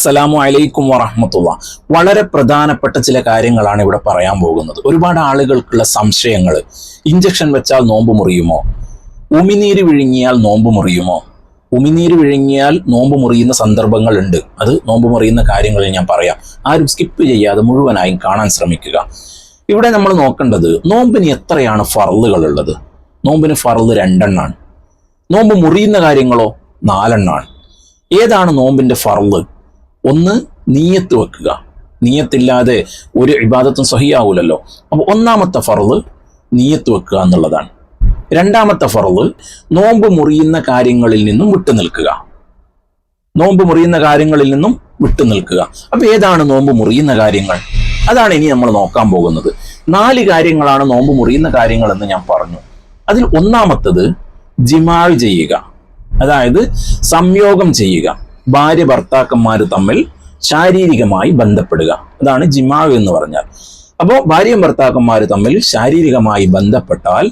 അസ്സലാമു അലൈക്കും വറഹമത്തുള്ള. വളരെ പ്രധാനപ്പെട്ട ചില കാര്യങ്ങളാണ് ഇവിടെ പറയാൻ പോകുന്നത്. ഒരുപാട് ആളുകൾക്കുള്ള സംശയങ്ങൾ. ഇഞ്ചക്ഷൻ വെച്ചാൽ നോമ്പ് മുറിയുമോ? ഉമിനീര് വിഴുങ്ങിയാൽ നോമ്പ് മുറിയുമോ? ഉമിനീര് വിഴുങ്ങിയാൽ നോമ്പ് മുറിയുന്ന സന്ദർഭങ്ങൾ ഉണ്ട്. അത് നോമ്പ് മുറിയുന്ന കാര്യങ്ങളിൽ ഞാൻ പറയാം. ആരും സ്കിപ്പ് ചെയ്യാതെ മുഴുവനായും കാണാൻ ശ്രമിക്കുക. ഇവിടെ നമ്മൾ നോക്കേണ്ടത് നോമ്പിന് എത്രയാണ് ഫറലുകൾ ഉള്ളത് നോമ്പിന് ഫറൽ രണ്ടെണ്ണാണ്. നോമ്പ് മുറിയുന്ന കാര്യങ്ങളോ നാലെണ്ണാണ്. ഏതാണ് നോമ്പിന്റെ ഫറൽ ഒന്ന് നീയത്ത് വെക്കുക. നീയത്തില്ലാതെ ഒരു ഇബാദത്തും സഹിയാവൂലല്ലോ. അപ്പോൾ ഒന്നാമത്തെ ഫറവ് നീയത്ത് വെക്കുക എന്നുള്ളതാണ്. രണ്ടാമത്തെ ഫറവ് നോമ്പ് മുറിയുന്ന കാര്യങ്ങളിൽ നിന്നും വിട്ടു നിൽക്കുക. നോമ്പ് മുറിയുന്ന കാര്യങ്ങളിൽ നിന്നും വിട്ടു നിൽക്കുക. അപ്പൊ ഏതാണ് നോമ്പ് മുറിയുന്ന കാര്യങ്ങൾ? അതാണ് ഇനി നമ്മൾ നോക്കാൻ പോകുന്നത്. നാല് കാര്യങ്ങളാണ് നോമ്പ് മുറിയുന്ന കാര്യങ്ങൾ എന്ന് ഞാൻ പറഞ്ഞു. അതിൽ ഒന്നാമത്തത് ജിമാൾ ചെയ്യുക. അതായത് സംയോഗം ചെയ്യുക. ഭാര്യ ഭർത്താക്കന്മാർ തമ്മിൽ ശാരീരികമായി ബന്ധപ്പെടുക. അതാണ് ജിമാവ് എന്ന് പറഞ്ഞാൽ. അപ്പോൾ ഭാര്യയും ഭർത്താക്കന്മാർ തമ്മിൽ ശാരീരികമായി ബന്ധപ്പെട്ടാൽ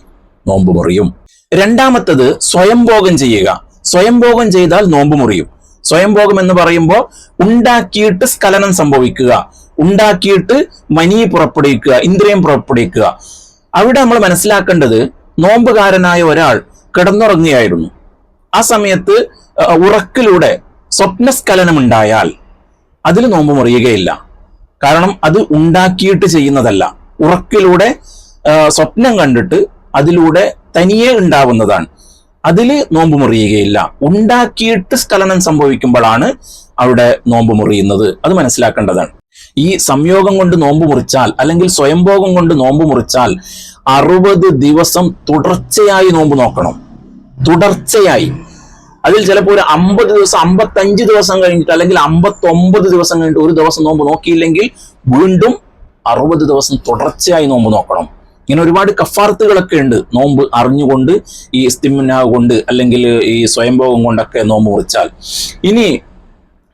നോമ്പ് മുറിയും. രണ്ടാമത്തത് സ്വയംഭോഗം ചെയ്യുക. സ്വയംഭോഗം ചെയ്താൽ നോമ്പ് മുറിയും. സ്വയംഭോഗം എന്ന് പറയുമ്പോൾ ഉണ്ടാക്കിയിട്ട് സ്ഖലനം സംഭവിക്കുക. ഉണ്ടാക്കിയിട്ട് മനി പുറപ്പെടുവിക്കുക ഇന്ദ്രിയം പുറപ്പെടുവിക്കുക. അവിടെ നമ്മൾ മനസ്സിലാക്കേണ്ടത് നോമ്പുകാരനായ ഒരാൾ കിടന്നുറങ്ങുകയായിരുന്നു. ആ സമയത്ത് ഉറക്കിലൂടെ സ്വപ്നസ്ഖലനം ഉണ്ടായാൽ അതിൽ നോമ്പ് മുറിയുകയില്ല. കാരണം അത് ഉണ്ടാക്കിയിട്ട് ചെയ്യുന്നതല്ല. ഉറക്കിലൂടെ സ്വപ്നം കണ്ടിട്ട് അതിലൂടെ തനിയെ ഉണ്ടാവുന്നതാണ്. അതിൽ നോമ്പ് മുറിയുകയില്ല. ഉണ്ടാക്കിയിട്ട് സ്ഖലനം സംഭവിക്കുമ്പോഴാണ് അവിടെ നോമ്പ് മുറിയുന്നത്. അത് മനസ്സിലാക്കേണ്ടതാണ്. ഈ സംയോഗം കൊണ്ട് നോമ്പ് മുറിച്ചാൽ അല്ലെങ്കിൽ സ്വയംഭോഗം കൊണ്ട് നോമ്പ് മുറിച്ചാൽ അറുപത് ദിവസം തുടർച്ചയായി നോമ്പ് നോക്കണം. തുടർച്ചയായി. അതിൽ ചിലപ്പോൾ ഒരു അമ്പത് ദിവസം അമ്പത്തഞ്ച് ദിവസം കഴിഞ്ഞിട്ട് അല്ലെങ്കിൽ അമ്പത്തൊമ്പത് ദിവസം കഴിഞ്ഞിട്ട് ഒരു ദിവസം നോമ്പ് നോക്കിയില്ലെങ്കിൽ വീണ്ടും അറുപത് ദിവസം തുടർച്ചയായി നോമ്പ് നോക്കണം. ഇങ്ങനെ ഒരുപാട് കഫാർത്തുകളൊക്കെ ഉണ്ട്. നോമ്പ് അറിഞ്ഞുകൊണ്ട് ഈ സ്തിമിന കൊണ്ട് അല്ലെങ്കിൽ ഈ സ്വയംഭോഗം കൊണ്ടൊക്കെ നോമ്പ് മുറിച്ചാൽ. ഇനി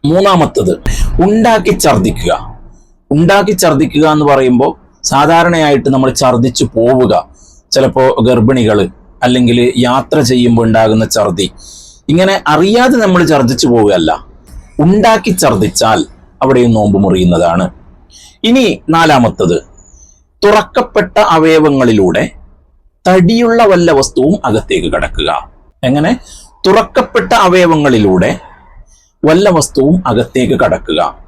മൂന്നാമത്തത് ഉണ്ടാക്കി ഛർദിക്കുക ഉണ്ടാക്കി ഛർദിക്കുക എന്ന് പറയുമ്പോൾ സാധാരണയായിട്ട് നമ്മൾ ഛർദിച്ചു പോവുക. ചിലപ്പോൾ ഗർഭിണികൾ അല്ലെങ്കിൽ യാത്ര ചെയ്യുമ്പോൾ ഉണ്ടാകുന്ന ഛർദി ഇങ്ങനെ അറിയാതെ നമ്മൾ ഛർദ്ദിച്ചു പോവുകയല്ല. ഉണ്ടാക്കി ഛർദ്ദിച്ചാൽ അവിടെയും നോമ്പ് മുറിയുന്നതാണ്. ഇനി നാലാമത്തത്. തുറക്കപ്പെട്ട അവയവങ്ങളിലൂടെ തടിയുള്ള വല്ല വസ്തുവും അകത്തേക്ക് കടക്കുക. എങ്ങനെ? തുറക്കപ്പെട്ട അവയവങ്ങളിലൂടെ വല്ല വസ്തുവും അകത്തേക്ക് കടക്കുക.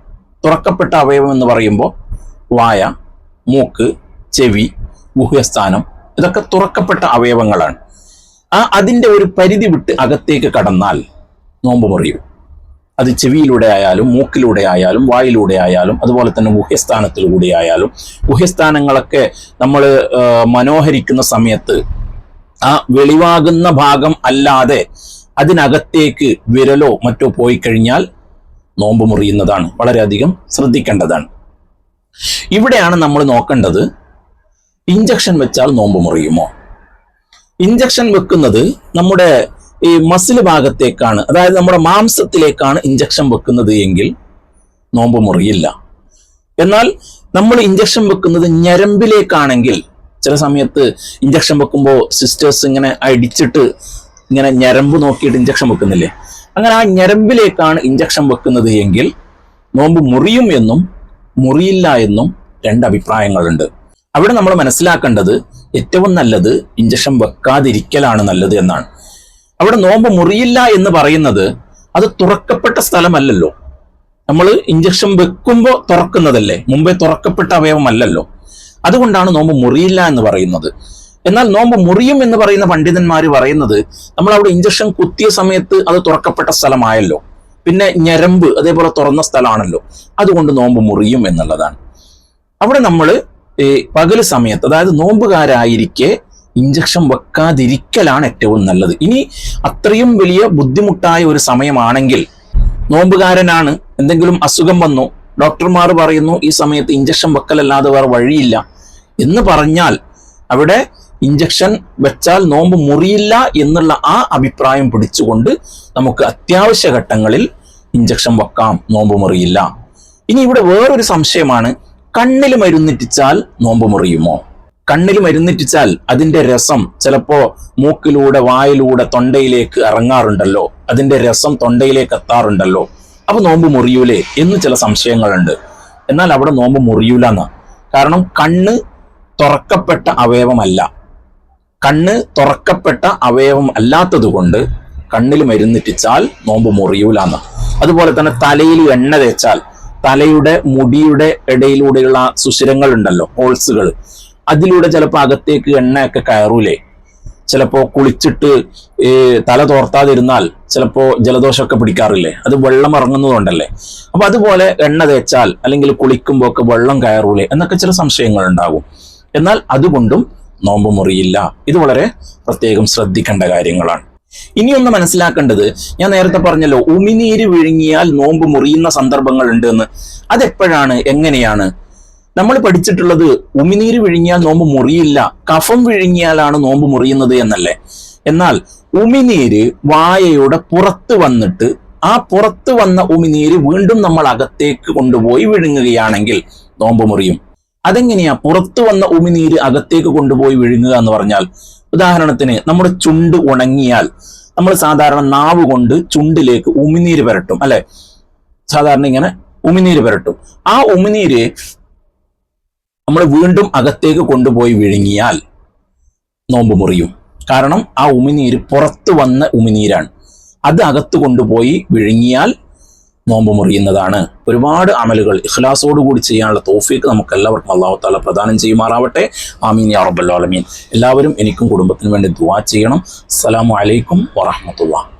തുറക്കപ്പെട്ട അവയവം എന്ന് പറയുമ്പോൾ വായ മൂക്ക് ചെവി ഗുഹ്യസ്ഥാനം ഇതൊക്കെ തുറക്കപ്പെട്ട അവയവങ്ങളാണ്. ആ അതിന്റെ ഒരു പരിധി വിട്ട് അകത്തേക്ക് കടന്നാൽ നോമ്പ് മുറിയും. അത് ചെവിയിലൂടെ ആയാലും മൂക്കിലൂടെ ആയാലും വായിലൂടെ ആയാലും അതുപോലെ തന്നെ ഗുഹ്യസ്ഥാനത്തിലൂടെ ആയാലും ഗുഹ്യസ്ഥാനങ്ങളൊക്കെ നമ്മൾ മനോഹരിക്കുന്ന സമയത്ത് ആ വെളിവാകുന്ന ഭാഗം അല്ലാതെ അതിനകത്തേക്ക് വിരലോ മറ്റോ പോയി കഴിഞ്ഞാൽ നോമ്പ് മുറിയുന്നതാണ് വളരെയധികം ശ്രദ്ധിക്കേണ്ടതാണ്. ഇവിടെയാണ് നമ്മൾ നോക്കേണ്ടത് ഇഞ്ചക്ഷൻ വെച്ചാൽ നോമ്പ് മുറിയുമോ? ഇഞ്ചക്ഷൻ വെക്കുന്നത് നമ്മുടെ ഈ മസിൽ ഭാഗത്തേക്കാണ്. അതായത് നമ്മുടെ മാംസത്തിലേക്കാണ് ഇഞ്ചക്ഷൻ വെക്കുന്നത് എങ്കിൽ നോമ്പ് മുറിയില്ല. എന്നാൽ നമ്മൾ ഇഞ്ചക്ഷൻ വെക്കുന്നത് ഞരമ്പിലേക്കാണെങ്കിൽ ചില സമയത്ത് ഇഞ്ചക്ഷൻ വെക്കുമ്പോൾ സിസ്റ്റേഴ്സ് ഇങ്ങനെ അടിച്ചിട്ട് ഇങ്ങനെ ഞരമ്പ് നോക്കിയിട്ട് ഇഞ്ചക്ഷൻ വെക്കുന്നില്ലേ? അങ്ങനെ ആ ഞരമ്പിലേക്കാണ് ഇഞ്ചക്ഷൻ വെക്കുന്നത് എങ്കിൽ നോമ്പ് മുറിയും എന്നും മുറിയില്ല എന്നും രണ്ട് അഭിപ്രായങ്ങളുണ്ട്. അവിടെ നമ്മൾ മനസ്സിലാക്കേണ്ടത് ഏറ്റവും നല്ലത് ഇഞ്ചക്ഷൻ വെക്കാതിരിക്കലാണ് നല്ലത് എന്നാണ്. അവിടെ നോമ്പ് മുറിയില്ല എന്ന് പറയുന്നത് അത് തുറക്കപ്പെട്ട സ്ഥലമല്ലല്ലോ. നമ്മൾ ഇഞ്ചക്ഷൻ വെക്കുമ്പോൾ തുറക്കുന്നതല്ലേ? മുമ്പേ തുറക്കപ്പെട്ട അവയവമല്ലല്ലോ. അതുകൊണ്ടാണ് നോമ്പ് മുറിയില്ല എന്ന് പറയുന്നത്. എന്നാൽ നോമ്പ് മുറിയും എന്ന് പറയുന്ന പണ്ഡിതന്മാർ പറയുന്നത് നമ്മൾ അവിടെ ഇഞ്ചക്ഷൻ കുത്തിയ സമയത്ത് അത് തുറക്കപ്പെട്ട സ്ഥലമായല്ലോ. പിന്നെ ഞരമ്പ് അതേപോലെ തുറന്ന സ്ഥലമാണല്ലോ. അതുകൊണ്ട് നോമ്പ് മുറിയും എന്നുള്ളതാണ്. അവിടെ നമ്മൾ ഈ പകൽ സമയത്ത് അതായത് നോമ്പുകാരായിരിക്കെ ഇഞ്ചക്ഷൻ വെക്കാതിരിക്കലാണ് ഏറ്റവും നല്ലത്. ഇനി അത്രയും വലിയ ബുദ്ധിമുട്ടായ ഒരു സമയമാണെങ്കിൽ നോമ്പുകാരനാണ് എന്തെങ്കിലും അസുഖം വന്നു ഡോക്ടർമാർ പറയുന്നു ഈ സമയത്ത് ഇഞ്ചക്ഷൻ വെക്കലല്ലാതെ വേറെ വഴിയില്ല. എന്ന് പറഞ്ഞാൽ അവിടെ ഇഞ്ചക്ഷൻ വെച്ചാൽ നോമ്പ് മുറിയില്ല എന്നുള്ള ആ അഭിപ്രായം പിടിച്ചുകൊണ്ട് നമുക്ക് അത്യാവശ്യ ഘട്ടങ്ങളിൽ ഇഞ്ചക്ഷൻ വെക്കാം നോമ്പ് മുറിയില്ല. ഇനി ഇവിടെ വേറൊരു സംശയമാണ് കണ്ണിൽ മരുന്നിറ്റിച്ചാൽ നോമ്പ് മുറിയുമോ? കണ്ണിൽ മരുന്നിറ്റിച്ചാൽ അതിന്റെ രസം ചിലപ്പോ മൂക്കിലൂടെ വായിലൂടെ തൊണ്ടയിലേക്ക് ഇറങ്ങാറുണ്ടല്ലോ. അതിന്റെ രസം തൊണ്ടയിലേക്ക് എത്താറുണ്ടല്ലോ. അപ്പൊ നോമ്പ് മുറിയൂലേ എന്ന് ചില സംശയങ്ങളുണ്ട്. എന്നാൽ അവിടെ നോമ്പ് മുറിയൂല എന്ന് കാരണം കണ്ണ് തുറക്കപ്പെട്ട അവയവമല്ല. കണ്ണ് തുറക്കപ്പെട്ട അവയവം അല്ലാത്തത് കൊണ്ട് കണ്ണിൽ മരുന്നിട്ടിച്ചാൽ നോമ്പ് മുറിയൂലെന്ന്. അതുപോലെ തന്നെ തലയിൽ എണ്ണ തേച്ചാൽ തലയുടെ മുടിയുടെ ഇടയിലൂടെയുള്ള സുഷിരങ്ങൾ ഉണ്ടല്ലോ ഹോൾസുകൾ അതിലൂടെ ചിലപ്പോൾ അകത്തേക്ക് എണ്ണയൊക്കെ കയറൂലേ. ചിലപ്പോൾ കുളിച്ചിട്ട് തല തോർത്താതിരുന്നാൽ ചിലപ്പോൾ ജലദോഷമൊക്കെ പിടിക്കാറില്ലേ? അത് വെള്ളം ഇറങ്ങുന്നതുകൊണ്ടല്ലേ. അപ്പൊ അതുപോലെ എണ്ണ തേച്ചാൽ അല്ലെങ്കിൽ കുളിക്കുമ്പോൾ ഒക്കെ വെള്ളം കയറൂലേ എന്നൊക്കെ ചില സംശയങ്ങൾ ഉണ്ടാകും എന്നാൽ അതുകൊണ്ടും നോമ്പ് മുറിയില്ല. ഇത് വളരെ പ്രത്യേകം ശ്രദ്ധിക്കേണ്ട കാര്യങ്ങളാണ്. ഇനിയൊന്ന് മനസ്സിലാക്കേണ്ടത് ഞാൻ നേരത്തെ പറഞ്ഞല്ലോ ഉമിനീര് വിഴുങ്ങിയാൽ നോമ്പ് മുറിയുന്ന സന്ദർഭങ്ങൾ ഉണ്ട് എന്ന് അതെപ്പോഴാണ്? എങ്ങനെയാണ്? നമ്മൾ പഠിച്ചിട്ടുള്ളത് ഉമിനീര് വിഴുങ്ങിയാൽ നോമ്പ് മുറിയില്ല കഫം വിഴുങ്ങിയാലാണ് നോമ്പ് മുറിയുന്നത് എന്നല്ലേ? എന്നാൽ ഉമിനീര് വായയുടെ പുറത്ത് വന്നിട്ട് ആ പുറത്ത് വന്ന ഉമിനീര് വീണ്ടും നമ്മൾ അകത്തേക്ക് കൊണ്ടുപോയി വിഴുങ്ങുകയാണെങ്കിൽ നോമ്പ് മുറിയും. അതെങ്ങനെയാ? പുറത്തു വന്ന ഉമിനീര് അകത്തേക്ക് കൊണ്ടുപോയി വിഴുങ്ങുക എന്ന് പറഞ്ഞാൽ ഉദാഹരണത്തിന് നമ്മുടെ ചുണ്ട് ഉണങ്ങിയാൽ നമ്മൾ സാധാരണ നാവ് കൊണ്ട് ചുണ്ടിലേക്ക് ഉമിനീര് പുരട്ടും അല്ലെ? സാധാരണ ഇങ്ങനെ ഉമിനീര് പുരട്ടും. ആ ഉമിനീര് നമ്മൾ വീണ്ടും അകത്തേക്ക് കൊണ്ടുപോയി വിഴുങ്ങിയാൽ നോമ്പ് മുറിയും. കാരണം ആ ഉമിനീര് പുറത്തു വന്ന ഉമിനീരാണ്. അത് അകത്ത് കൊണ്ടുപോയി വിഴുങ്ങിയാൽ നോമ്പ് മുറിയുന്നതാണ്. ഒരുപാട് അമലുകൾ ഇഖ്ലാസോട് കൂടി ചെയ്യാനുള്ള തോഫീക്ക് നമുക്ക് എല്ലാവർക്കും അള്ളാഹു താല പ്രദാനം ചെയ്യുമാറാവട്ടെ. ആമീൻ യാ റബ്ബൽ ആലമീൻ. എല്ലാവരും എനിക്കും കുടുംബത്തിനും വേണ്ടി ദുവാ ചെയ്യണം. അസ്സലാമു അലൈക്കും വറഹ്മത്തുള്ളാഹി.